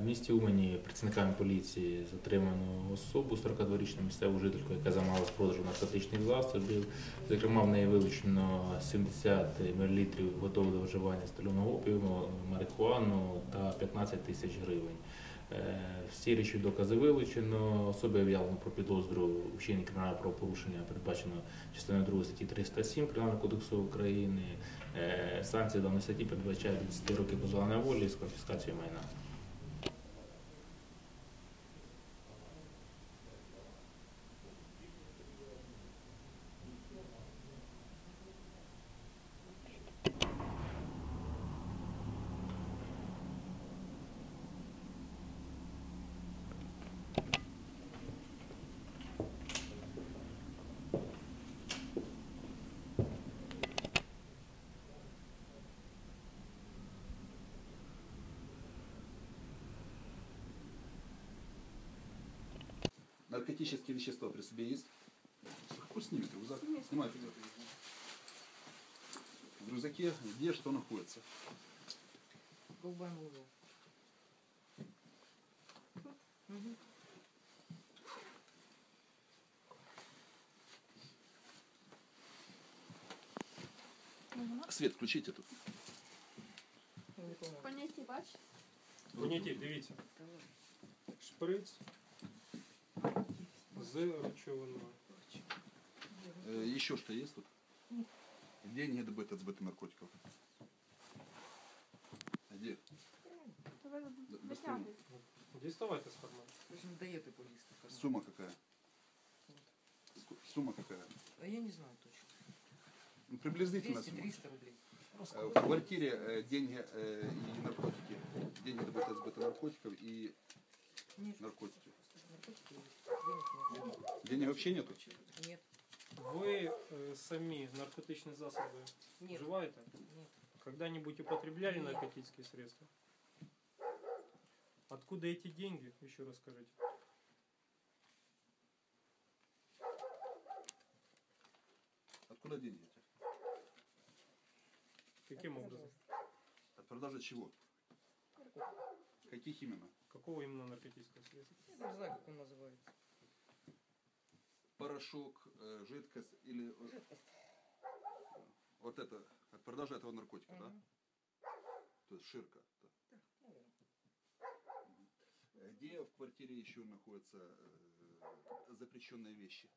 В місті Умані працівниками поліції затримано особу 42-річну місцеву жительку, яка займалася продажем наркотичних засобів. Зокрема, в неї вилучено 70 мл готового до вживання стального опіуму, марихуану та 15 тисяч гривень. Е, Всі речі докази вилучено. Особі об'явлено про підозру у вчиненні кримінального правопорушення, передбачено частиною 2 статті 307 Кримінального кодексу України. Е, Санкції даної статті передбачають від 10 років позбавлення волі з конфіскацією майна. Наркотические вещества при себе есть? Пусть снимет рюкзак. Снимает рюкзак. В рюкзаке где что находится? Голубая. Угу. Свет включите тут. Поняття бач? Поняті, дивіться. Шприц з речовиною. Э, еще что есть тут? Где не добыто от сбыта наркотиков? А Где? Доставай. не дает и повестка. Сумма какая? Сумма какая? А я не знаю точно. Ну, приблизительно сумма. 200-300 рублей. Э, В квартире э, деньги э, и наркотики. Деньги добыто от сбыта наркотиков и Нет, наркотики наркотики денег нет. Денег вообще нету? Нет, Ви е, самі наркотичні засоби нет, вживаєте? нет. Когда-нибудь употребляли Нет. наркотические средства? Откуда эти деньги? Еще раз скажите. Откуда деньги эти? Каким образом? От продажи чего? Каких именно? Какого именно наркотического средства? Я не знаю, как он называется. Порошок, э, жидкость или Жидкость. вот это от продажи этого наркотика, да? Мгм. То есть ширка. да. Наверное. Э, Где в квартире еще находятся э, запрещенные вещи?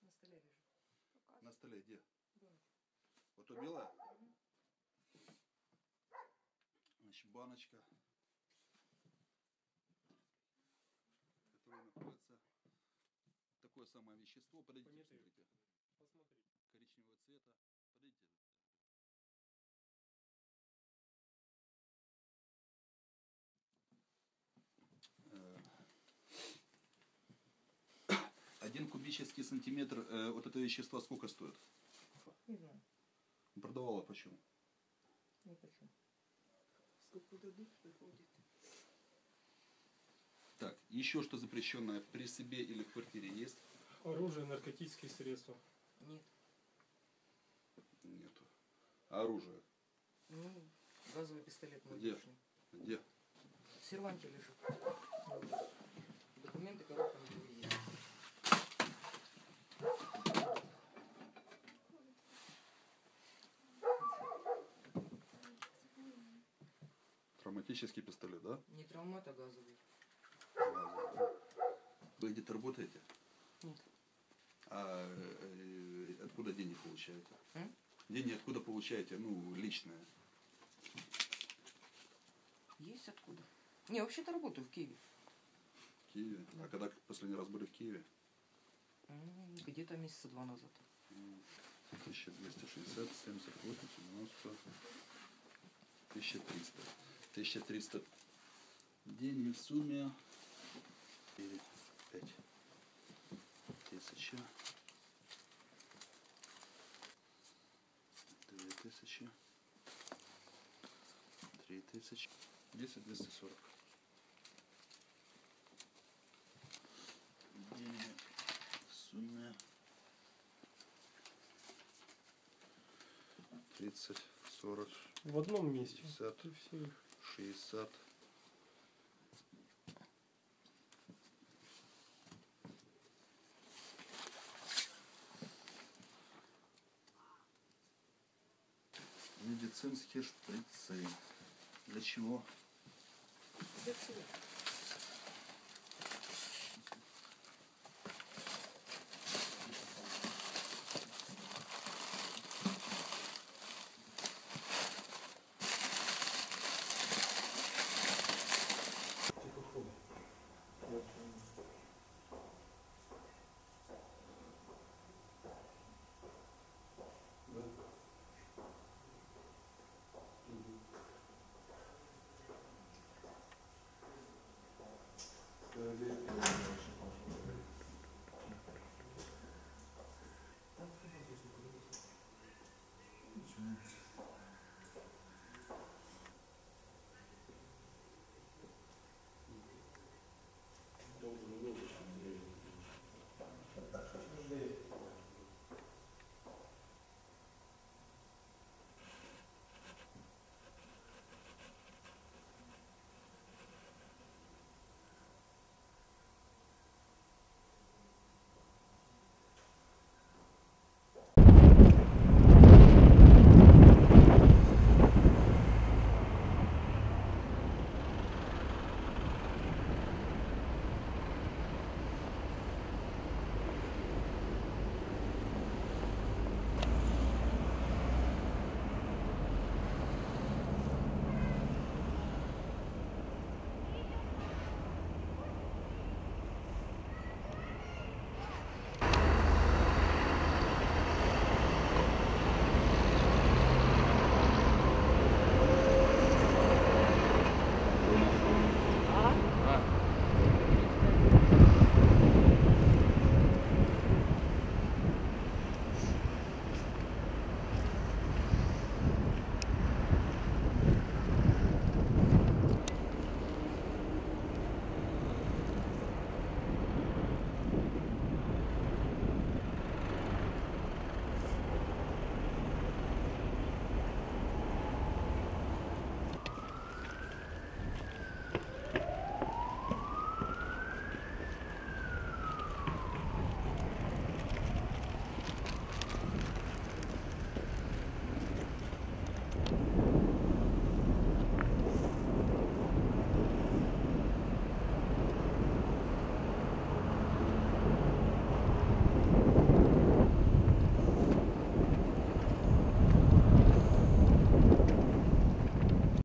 На столе лежит. На столе где? Да. Вот то белое? Значит, баночка, которая находится такое самое вещество. Подойдите, посмотрите. Посмотрите. Коричневого цвета. Подойдите. Э, Один кубический сантиметр э, вот этого вещества сколько стоит? Не знаю. Продавала почему? Не хочу. Сколько дадут, приходит. Так, еще что запрещенное при себе или в квартире есть? Оружие, наркотические средства. Нет. Нету. Оружие? Ну, газовый пистолет мой Где? личный. Где? В серванте лежит. Документы, коробка на двери есть. Травматический пистолет, да? Не травмат, а газовый. Вы где-то работаете? Нет. А э, откуда деньги получаете? М? Деньги откуда получаете? Ну, личное. Есть откуда? Не, вообще-то работаю в Киеве. В Киеве. А когда последний раз были в Киеве? Где-то месяца два назад. 1260, 78, 90, 1300. 1300 деньги в сумме. 4, 5 тысячи. 2 тысячи. 3 тысячи. 10, 240. Деньги в сумме 30, 40, В одном месте. 50, Ты шестьдесят медицинские шприцы. Для чего? Для чего?